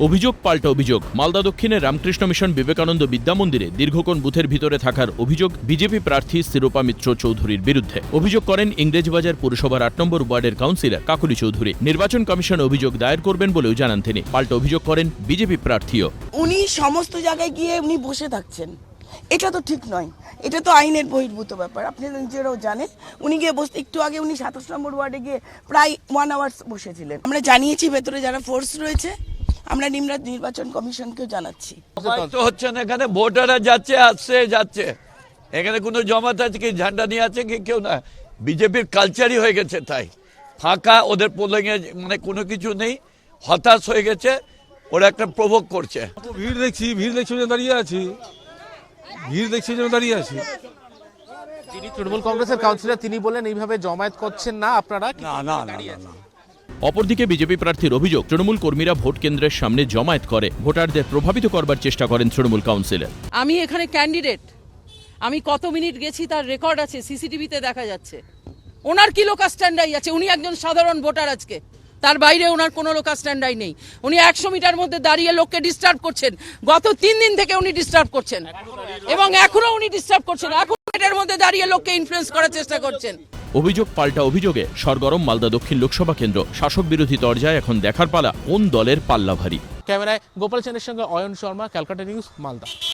অভিযোগ পাল্টা অভিযোগ। মালদা দক্ষিণের রামকৃষ্ণ মিশন বিবেকানন্দ বিদ্যা মন্দিরে দীর্ঘক্ষণ বুথের ভিতরে থাকার অভিযোগ বিজেপি প্রার্থী শিরোপা মিত্র চৌধুরীর বিরুদ্ধে। অভিযোগ করেন, ইংরেজবাজার পুরসভার আট নম্বর ওয়ার্ডের কাউন্সিলর কাকুলি চৌধুরী। নির্বাচন কমিশন অভিযোগ দায়ের করবেন বলেও জানান তিনি। পাল্টা অভিযোগ করেন বিজেপি প্রার্থীও। উনি সমস্ত জায়গায় গিয়ে উনি বসে থাকছেন। এটা তো ঠিক নয়। এটা তো আইনের বহির্ভূত ব্যাপার। আপনি নিজেরাও জানেন, উনি গিয়ে বসতে একটু আগে উনি সাতাশ নম্বর ওয়ার্ডে গিয়ে প্রায় ওয়ান আওয়ার্স বসেছিলেন। আমরা জানিয়েছি ভেতরে যারা ফোর্স রয়েছে আমরা নিমরাজ নির্বাচন কমিশনকেও জানাচ্ছি। তো হচ্ছে না এখানে ভোটাররা যাচ্ছে আসছে যাচ্ছে। এখানে কোনো জমাত আছে কি? ঝান্ডা নিয়ে আছে কি? কেউ না। বিজেপির কালচারই হয়ে গেছে তাই। ফাঁকা ওদের পোলিংয়ে মানে কোনো কিছু নেই। হতাশ হয়ে গেছে। ওরা একটা প্রভোগ করছে। ভিড় দেখছি ভিড় দেখছি জন্য দাঁড়িয়ে আছি। ভিড় দেখছি জন্য দাঁড়িয়ে আছি। যিনি তৃণমূল কংগ্রেসের কাউন্সিলর তিনি বলেন এইভাবে জমায়েত করছেন না আপনারা না না না না, না। অপরদিকে বিজেপি প্রার্থীর অভিযোগ, তৃণমূল কর্মীরা ভোট কেন্দ্রের সামনে জমায়েত করে। ভোটারদের প্রভাবিত করবার চেষ্টা করেন তৃণমূল কাউন্সিলর। আমি এখানে ক্যান্ডিডেট আমি কত মিনিট গেছি তার রেকর্ড আছে সিসিটিভিতে দেখা যাচ্ছে। ওনার কি লোকা স্ট্যান্ডাই আছে? উনি একজন সাধারণ ভোটার আজকে। তার বাইরে ওনার কোনো লোকা স্ট্যান্ডাই নেই। উনি একশো মিটার মধ্যে দাঁড়িয়ে লোককে ডিস্টার্ব করছেন। গত তিন দিন থেকে উনি ডিস্টার্ব করছেন। এবং এখনও উনি ডিস্টার্ব করছেন। এখন এটার মধ্যে দাঁড়িয়ে লোককে ইনফ্লুয়েন্স করার চেষ্টা করছেন। অভিযোগ পাল্টা অভিযোগে সরগরম মালদা দক্ষিণ লোকসভা কেন্দ্র। শাসক বিরোধী দরজায় এখন দেখার পালা কোন দলের পাল্লা ভারী ক্যামেরায় গোপাল সেনের সঙ্গে অয়ন শর্মা ক্যালকাটা নিউজ মালদা।